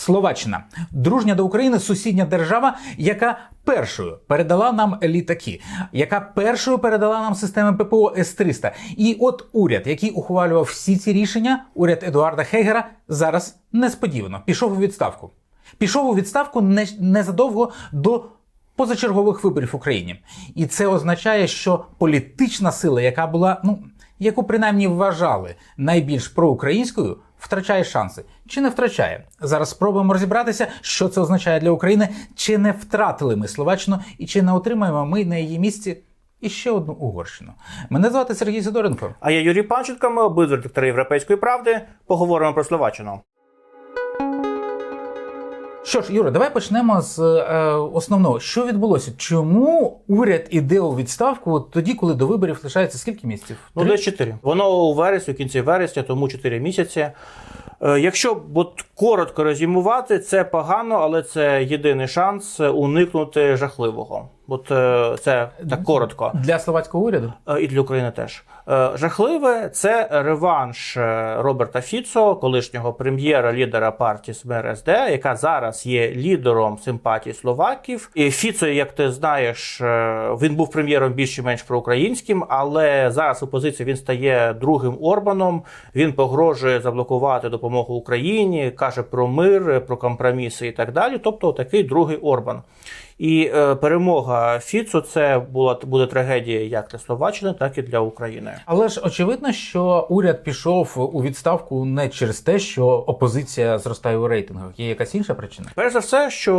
Словаччина дружня до України сусідня держава, яка першою передала нам літаки, яка першою передала нам системи ППО С-300. І от уряд, який ухвалював всі ці рішення, уряд Едуарда Хейгера, зараз несподівано пішов у відставку. Пішов у відставку не- незадовго до позачергових виборів в Україні. І це означає, що політична сила, яка була, ну яку принаймні вважали найбільш проукраїнською, втрачає шанси. Чи не втрачає? Зараз спробуємо розібратися, що це означає для України, чи не втратили ми Словаччину, і чи не отримаємо ми на її місці іще одну Угорщину. Мене звати Сергій Сидоренко. А я Юрій Панченко, ми обидва редактори Європейської правди. Поговоримо про Словаччину. Що ж, Юра, давай почнемо з е, основного. Що відбулося? Чому уряд іде у відставку тоді, коли до виборів лишається скільки місяців? Ну, десь 4. Воно у вересні, у кінці вересня, тому 4 місяці. Е, Якщо от коротко резюмувати, це погано, але це єдиний шанс уникнути жахливого. От е, це так коротко. для словацького уряду. Е, І для України теж. Е, Жахливе це реванш е, Роберта Фіцо, колишнього прем'єра, лідера партії СМРСД, яка зараз є лідером симпатій словаків. І Фіцо, як ти знаєш, е, він був прем'єром більш чи менш проукраїнським, але зараз в опозиції він стає другим Орбаном. Він погрожує заблокувати допомогу Україні, каже про мир, про компроміси і так далі. Тобто такий другий Орбан. І перемога Фіцо це була буде трагедія як для Словаччини, так і для України. Але ж очевидно, що уряд пішов у відставку не через те, що опозиція зростає у рейтингах. Є якась інша причина. Перш за все, що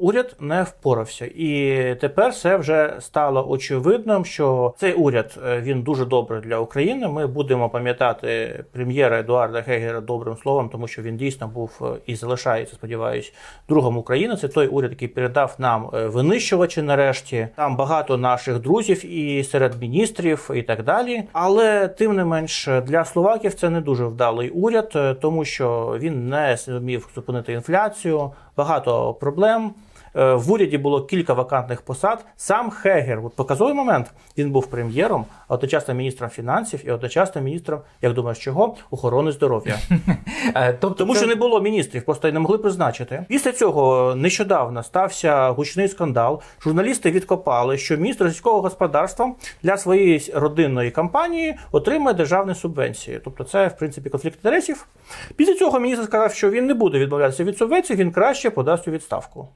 уряд не впорався, і тепер все вже стало очевидним, що цей уряд е, він дуже добрий для України. Ми будемо пам'ятати прем'єра Едуарда Гегера добрим словом, тому що він дійсно був е, і залишається, сподіваюсь, другом України. Це той уряд, який передав нам е, винищувачі. Нарешті там багато наших друзів і серед міністрів, і так далі. Але тим не менш для словаків це не дуже вдалий уряд, е, тому що він не зумів зупинити інфляцію, багато проблем. Е, В уряді було кілька вакантних посад. Сам Хегер, от показовий момент, він був прем'єром, а одночасно міністром фінансів і одночасно міністром, як думаєш, чого? Охорони здоров'я. Е, Тобто, Тому що не було міністрів, просто й не могли призначити. Після цього нещодавно стався гучний скандал. Журналісти відкопали, що міністр сільського господарства для своєї родинної кампанії отримує державні субвенції. Тобто, це в принципі конфлікт інтересів. Після цього міністр сказав, що він не буде відмовлятися від субвенцій, він краще подасть у відставку.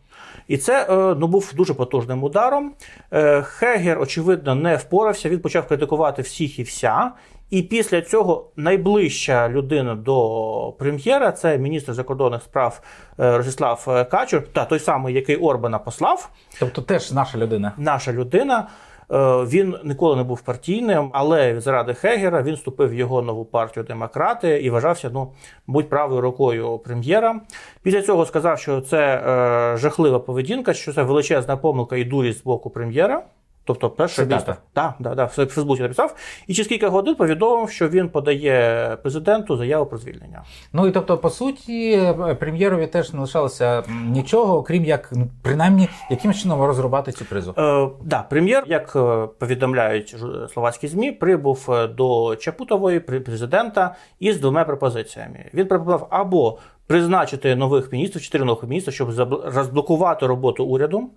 І це е, ну, був дуже потужним ударом. Е, Хегер, очевидно, не впорався. Він почав критикувати всіх і вся. І після цього найближча людина до прем'єра це міністр закордонних справ е, Ростислав Качур, та той самий, який Орбана послав. тобто теж наша людина. Наша людина. Е, Він ніколи не був партійним, але заради Хегера він вступив в його нову партію демократи і вважався, ну, будь правою рукою прем'єра. Після цього сказав, що це е, жахлива поведінка, що це величезна помилка і дурість з боку прем'єра. Тобто, перше Цитата. місто. Так, да, да, в Фейсбуці написав. І через кілька годин повідомив, що він подає президенту заяву про звільнення. Ну і тобто, по суті, прем'єрові теж не лишалося нічого, окрім як ну, принаймні якимось чином розрубати цю кризу. Е, да, прем'єр, як е, повідомляють словацькі змі, прибув е, до Чапутової президента із двома пропозиціями. Він пропонував або призначити нових міністрів, чотири нових міністра, щоб розблокувати роботу уряду.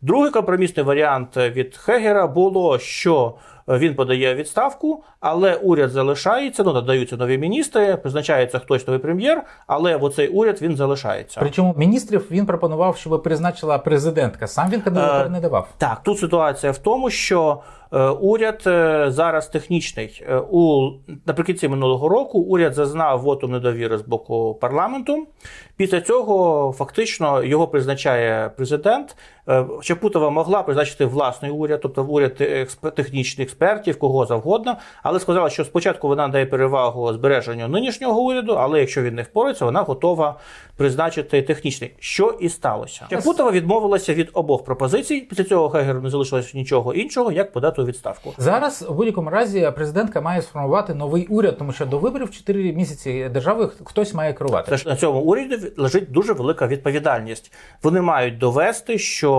Другий компромісний варіант від Хегера було, що він подає відставку, але уряд залишається. Ну надаються нові міністри, призначається хтось новий прем'єр, але в оцей уряд він залишається. Причому міністрів він пропонував, щоб призначила президентка. Сам він кандидатур Е, не давав. Так, тут ситуація в тому, що е, уряд е, зараз технічний. У наприкінці минулого року уряд зазнав вотум недовіри з боку парламенту. Після цього фактично його призначає президент. Е, Чапутова могла призначити власний уряд, тобто уряд технічних експертів, кого завгодно, але сказала, що спочатку вона дає перевагу збереженню нинішнього уряду, але якщо він не впорається, вона готова призначити технічний. Що і сталося. Чапутова відмовилася від обох пропозицій. Після цього Хегеру не залишилось нічого іншого, як подати у відставку. Зараз у будь-якому разі президентка має сформувати новий уряд, тому що до виборів 4 місяці держави хтось має керувати. Тож на цьому уряді лежить дуже велика відповідальність. Вони мають довести, що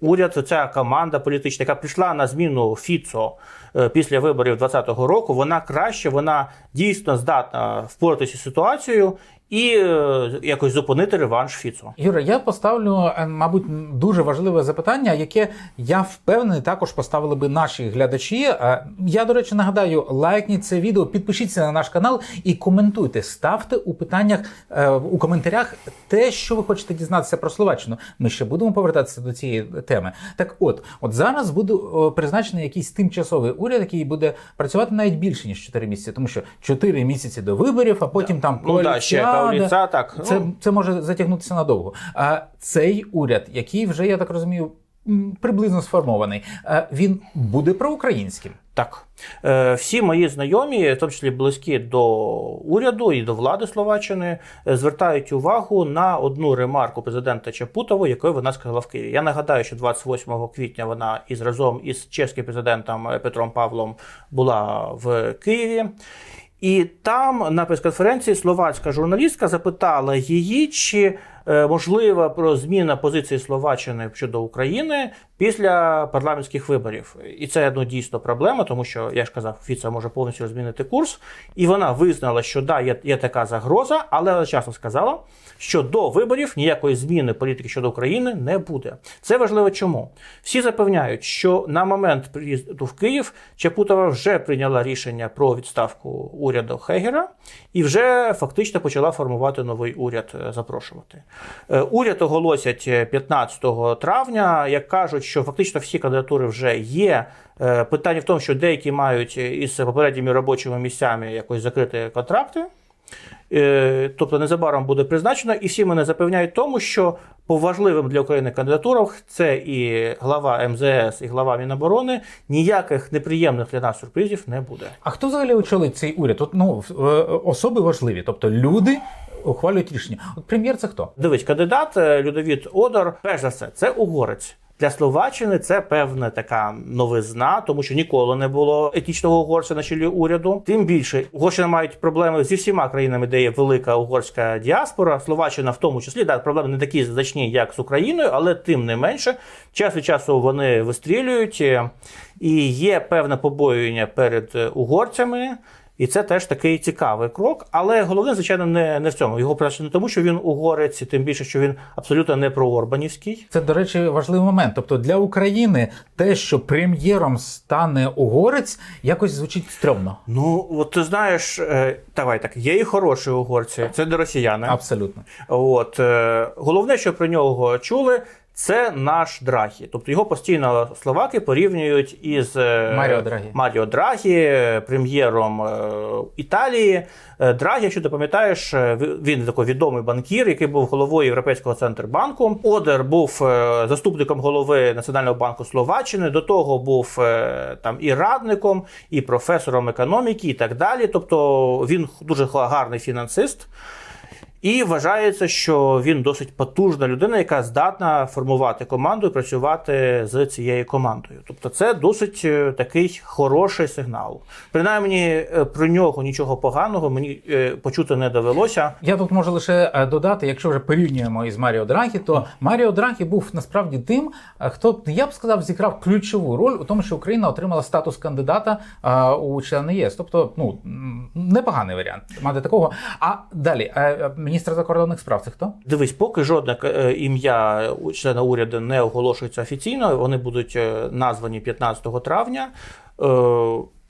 уряд, ця команда політична, яка прийшла на зміну Фіцо е, після виборів 2020 року, вона краще, вона дійсно здатна впоратися з ситуацією. І е, якось зупинити реванш Фіцо. Юра, я поставлю, е, мабуть, дуже важливе запитання, яке я впевнений також поставили би наші глядачі. Е, Я, до речі, нагадаю, лайкніть це відео, підпишіться на наш канал і коментуйте. Ставте у питаннях е, у коментарях те, що ви хочете дізнатися про Словаччину. Ми ще будемо повертатися до цієї теми. Так, от, от зараз буде призначений якийсь тимчасовий уряд, який буде працювати навіть більше ніж 4 місяці, тому що 4 місяці до виборів, а потім там Ну да, ще коаліціада. коаліця, так. Це, Ну, це може затягнутися надовго. А цей уряд, який вже я так розумію, приблизно сформований, він буде проукраїнським. Так, Е, всі мої знайомі, в тому числі близькі до уряду і до влади Словаччини, е, звертають увагу на одну ремарку президента Чапутова, якою вона сказала в Києві. Я нагадаю, що 28 квітня вона із разом із чеським президентом е, Петром Павлом була в Києві. І там на прес-конференції словацька журналістка запитала її, чи можлива про зміна позиції Словаччини щодо України після парламентських виборів. І це ну, дійсно проблема, тому що я ж казав, Фіца може повністю змінити курс. І вона визнала, що да, є, є така загроза, але одночасно сказала, що до виборів ніякої зміни політики щодо України не буде. Це важливо чому? Всі запевняють, що на момент приїзду в Київ Чапутова вже прийняла рішення про відставку уряду Хегера і вже фактично почала формувати новий уряд, е, запрошувати. Е, Уряд оголосять е, 15 травня. Як кажуть, що фактично всі кандидатури вже є. Е, Питання в тому, що деякі мають е, із попередніми робочими місцями якось закрити контракти. Е, Тобто незабаром буде призначено, і всі мене запевняють тому, що по важливим для України кандидатурам це і глава МЗС, і глава Міноборони ніяких неприємних для нас сюрпризів не буде. А хто взагалі очолить цей уряд? От, ну, е, особи важливі, тобто люди ухвалюють рішення. От прем'єр це хто? Дивись, кандидат е, Людовіт Одор, перш за все, це угорець. Для Словаччини це певна така новизна, тому що ніколи не було етнічного угорця на чолі уряду. Тим більше Угорщина мають проблеми зі всіма країнами, де є велика угорська діаспора. Словаччина в тому числі да, проблеми не такі значні, як з Україною, але тим не менше, час від часу вони вистрілюють, е, і є певне побоювання перед е, угорцями. І це теж такий цікавий крок. Але головне, звичайно, не, не в цьому. Його працює не тому, що він угорець, тим більше, що він абсолютно не проорбанівський. Це, до речі, важливий момент. Тобто для України те, що прем'єром стане угорець, якось звучить стрьомно. Ну, от ти знаєш, е, давай так, є і хороші угорці, це не росіяни. Абсолютно. От е, головне, що про нього чули. Це наш Драхі. Тобто його постійно словаки порівнюють із е, Маріо Драгі. Маріо Драгі, прем'єром е, Італії. Е, Драгі, якщо ти пам'ятаєш, він такий відомий банкір, який був головою Європейського центрбанку. Одер був заступником голови Національного банку Словаччини. До того був там і радником, і професором економіки, і так далі. Тобто він дуже гарний фінансист. І вважається, що він досить потужна людина, яка здатна формувати команду і працювати з цією командою. Тобто, це досить е, такий хороший сигнал. Принаймні е, про нього нічого поганого мені е, почути не довелося. Я тут можу лише додати, якщо вже порівнюємо із Маріо Драгі, то Маріо Драгі був насправді тим, хто я б сказав, зіграв ключову роль у тому, що Україна отримала статус кандидата у члени ЄС. Тобто, ну непоганий варіант мати такого. А далі міністр закордонних справ це хто? Дивись, поки жодне е, ім'я члена уряду не оголошується офіційно, вони будуть е, названі 15 травня. Е,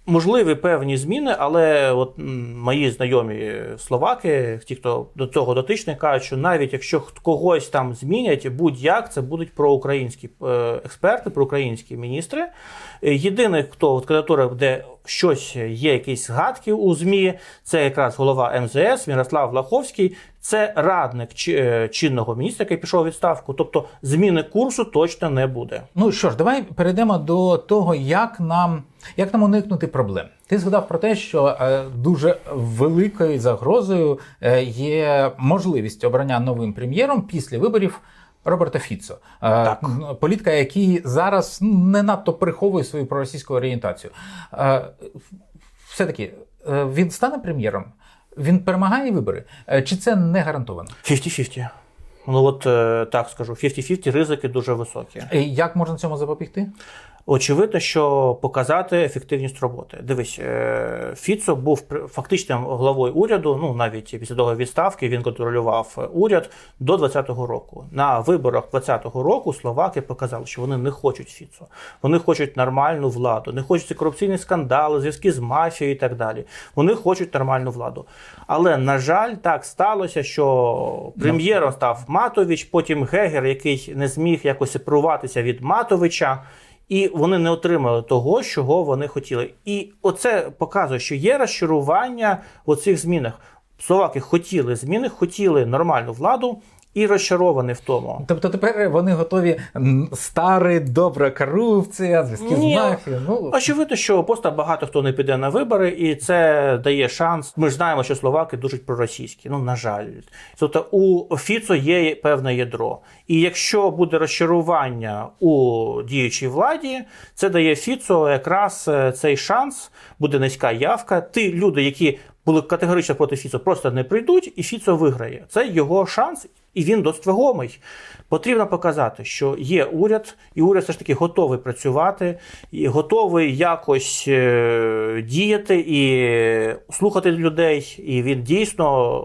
Можливі певні зміни, але от мої знайомі словаки, ті, хто до цього дотичний, кажуть, що навіть якщо когось там змінять, будь-як це будуть проукраїнські експерти, проукраїнські міністри. Е, Єдиний, хто от кандидатура, де щось є, якісь згадки у ЗМІ, це якраз голова МЗС Мірослав Лаховський. Це радник е, чинного міністра, який пішов у відставку. Тобто зміни курсу точно не буде. Ну що ж, давай перейдемо до того, як нам, як нам уникнути проблем. Ти згадав про те, що е, дуже великою загрозою е, є можливість обрання новим прем'єром після виборів. Роберта Фіцо, Так. політика, який зараз ну, не надто приховує свою проросійську орієнтацію. Е, Все-таки е, він стане прем'єром, він перемагає вибори, Е, чи це не гарантовано? 50-50. Ну от е, так скажу, 50-50 ризики дуже високі. Як можна цьому запобігти? Очевидно, що показати ефективність роботи. Дивись, е, Фіцо був фактичним главою уряду. Ну навіть після того відставки він контролював уряд до 2020 року. На виборах 2020 року словаки показали, що вони не хочуть Фіцо. Вони хочуть нормальну владу, не хочуть корупційні скандали, зв'язки з мафією і так далі. Вони хочуть нормальну владу. Але на жаль, так сталося, що прем'єром став Матович, потім Гегер, який не зміг якось сепаруватися від Матовича. І вони не отримали того, чого вони хотіли. І оце показує, що є розчарування у цих змінах. Словаки хотіли зміни, хотіли нормальну владу і розчаровані в тому. Тобто тепер вони готові старий, добра корупція, зв'язки з мафією. Ну, Очевидно, що просто багато хто не піде на вибори, і це дає шанс. Ми ж знаємо, що словаки дуже проросійські. Ну на жаль, тобто у Фіцо є певне ядро. І якщо буде розчарування у діючій владі, це дає Фіцо якраз е, цей шанс, буде низька явка. Ті люди, які були категорично проти Фіцо, просто не прийдуть, і Фіцо виграє. Це його шанс, і він досить вагомий. Потрібно показати, що є уряд, і уряд все ж таки готовий працювати, і готовий якось е, діяти і слухати людей. І він дійсно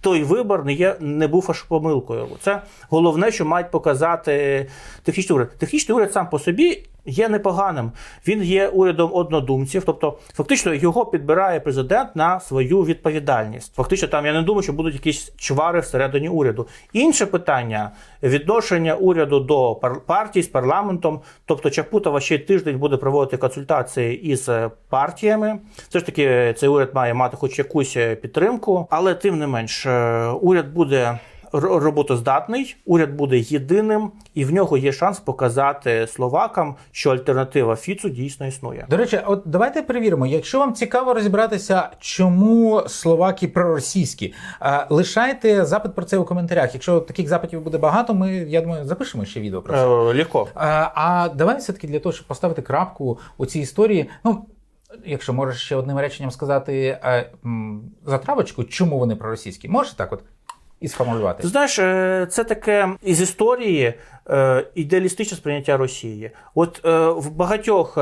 той вибор не є не був аж помилкою. Це головне, що мають показати технічний уряд. Технічний уряд сам по собі є непоганим. Він є урядом однодумців, тобто фактично його підбирає президент на свою відповідальність. Фактично, там я не думаю, що будуть якісь чвари всередині уряду. Інше питання відношення уряду до пар- партій з парламентом. Тобто Чапутова ще тиждень буде проводити консультації із е, партіями. Все ж таки, цей уряд має мати хоч якусь е, підтримку, але тим не менш, е, уряд буде. Роботоздатний, уряд буде єдиним, і в нього є шанс показати словакам, що альтернатива Фіцу дійсно існує. До речі, от давайте перевіримо, якщо вам цікаво розібратися, чому словаки проросійські, е, лишайте запит про це у коментарях. Якщо таких запитів буде багато, ми я думаю, запишемо ще відео про це. Е, Легко. Е, А давай все-таки для того, щоб поставити крапку у цій історії. Ну, якщо можеш ще одним реченням сказати м, затравочку, чому вони проросійські, можеш так от і сформулювати? Ти знаєш, е, це таке із історії е, ідеалістичне сприйняття Росії. От е, в багатьох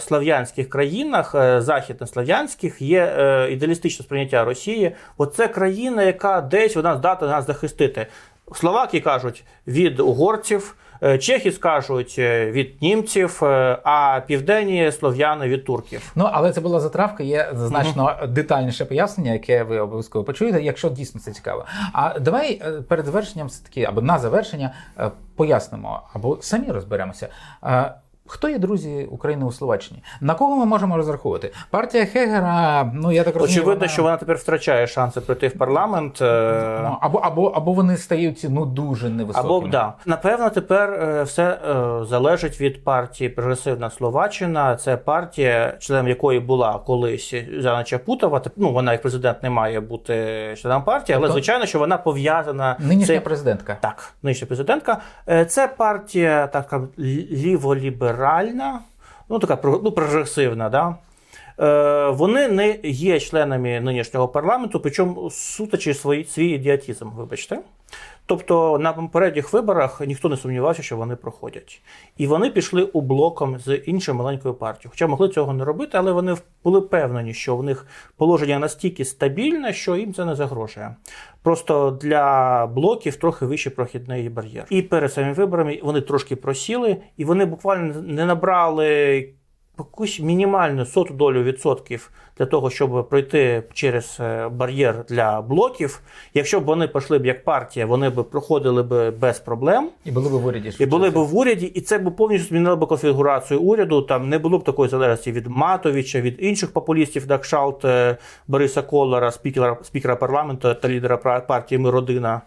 слав'янських країнах, західнослав'янських, є ідеалістичне сприйняття Росії. От це країна, яка десь вона здатна нас захистити. Словаки кажуть від угорців. Е, Чехи скажуть е, від німців, е, а південні слов'яни від турків. Ну, але це була затравка, є значно детальніше пояснення, яке ви обов'язково почуєте, якщо дійсно це цікаво. А давай перед завершенням все таки, або на завершення пояснимо, або самі розберемося. Хто є друзі України у Словаччині? На кого ми можемо розраховувати? Партія Хегера, ну я так розумію, Очевидно, що вона тепер втрачає шанси прийти в парламент. е, ну, або, або, або вони стають ну дуже невисокими. Або да. Напевно, тепер е, все е, залежить від партії Прогресивна Словаччина. Це партія, членом якої була колись Зяна Чапутова. Ну, вона як президент не має бути членом партії, але Тобто- звичайно, що вона пов'язана Нинішня Це- президентка. так, нинішня президентка. Це партія така лі- ліволіберальна, ну така ну, прогресивна, да. Е, Вони не є членами нинішнього парламенту, причому сутичі свій, свій ідіотізм, вибачте. Тобто на попередніх виборах ніхто не сумнівався, що вони проходять. І вони пішли у блоком з іншою маленькою партією. Хоча могли цього не робити, але вони були впевнені, що в них положення настільки стабільне, що їм це не загрожує. Просто для блоків трохи вищий прохідний бар'єр. І перед самими виборами вони трошки просіли, і вони буквально не набрали якусь мінімальну соту долю відсотків для того, щоб пройти через е, бар'єр для блоків. Якщо б вони пішли б як партія, вони б проходили б без проблем. І були б в уряді. І були б в уряді, і це б повністю змінило б конфігурацію уряду. Там не було б такої залежності від Матовича, від інших популістів, на кшалт е, Бориса Колора, спікера, спікера парламенту та лідера партії Ми родина.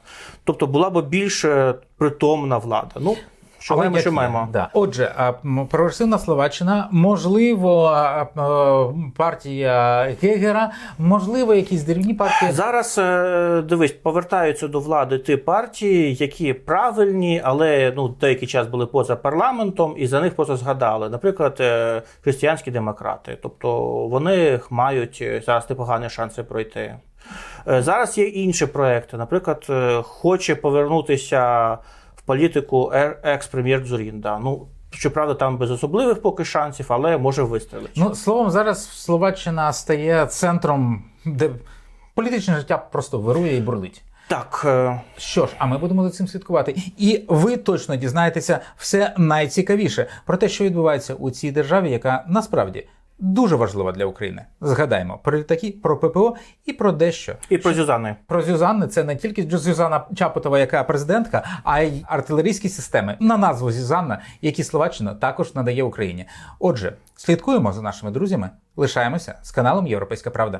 Тобто була б більш е, притомна влада. Ну, що маємо, що маємо. Да. Отже, прогресивна Словаччина, можливо, партія Гегера, можливо, якісь деревні партії. Зараз е, дивись, повертаються до влади ті партії, які правильні, але ну деякий час були поза парламентом, і за них просто згадали. Наприклад, е, християнські демократи. Тобто вони мають е, зараз непогані шанси пройти. Зараз є інші проекти. Наприклад, хоче повернутися політику екс-прем'єр Дзурінда. Ну, Щоправда, там без особливих поки шансів, але може вистрілити. Ну, словом, зараз Словаччина стає центром, де політичне життя просто вирує і бурлить. Так, е, Що ж, а ми будемо за цим слідкувати. І ви точно дізнаєтеся все найцікавіше про те, що відбувається у цій державі, яка насправді дуже важлива для України. Згадаємо про літаки, про ППО і про дещо. і про Зюзани. Про Зюзани це не тільки Зюзана Чапотова, яка президентка, а й артилерійські системи на назву Зюзанна, які Словаччина також надає Україні. Отже, слідкуємо за нашими друзями, лишаємося з каналом Європейська Правда.